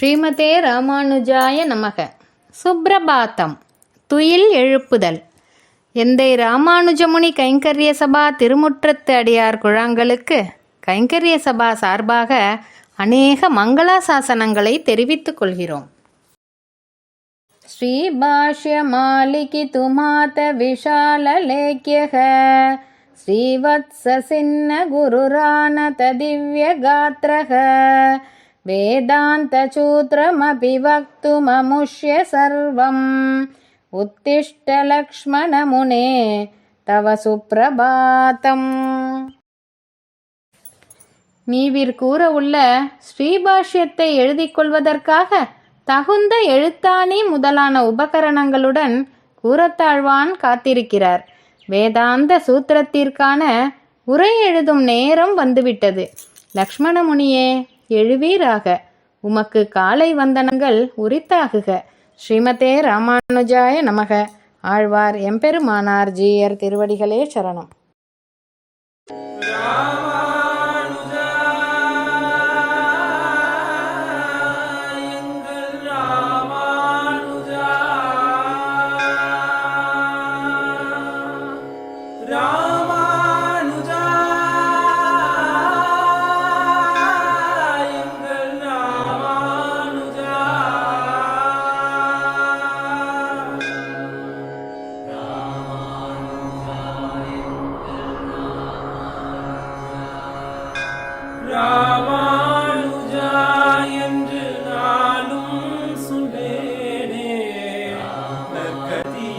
ஸ்ரீமதே ராமானுஜாய நமக. சுப்ரபாத்தம். துயில் எழுப்புதல். எந்தை ராமானுஜமுனி கைங்கரிய சபா திருமுற்றத்து அடியார் குழாங்களுக்கு கைங்கரிய சபா சார்பாக அநேக மங்களாசாசனங்களை தெரிவித்துக் கொள்கிறோம். ஸ்ரீபாஷ்ய மாலிகி துமாத விஷாலலேக்கியக ஸ்ரீவத்ஸ சின்ன குருரான ததிவ்ய காத்திரக वेदान्तसूत्रमपि वक्तुममुष्य सर्वम् उत्तिष्ठ लक्ष्मणमुने तव सुप्रभातम् நீவிர் கூற உள்ள ஸ்ரீபாஷ்யத்தை எழுதிக் கொள்வதற்காக தகுந்த எழுத்தாணி முதலான உபகரணங்களுடன் கூறத்தாழ்வான் காத்திருக்கிறார் வேதாந்த சூத்திரத்திற்கான உரை எழுதும் நேரம் வந்துவிட்டது லக்ஷ்மண முனியே எழுவீராக. உமக்கு காலை வந்தனங்கள் உரித்தாகுக. ஸ்ரீமதே ராமானுஜாய நமக. ஆழ்வார் எம்பெருமானார் ஜீயர் திருவடிகளே சரணம். ராமானுஜா என்று நானும் சொல்லேனே கதி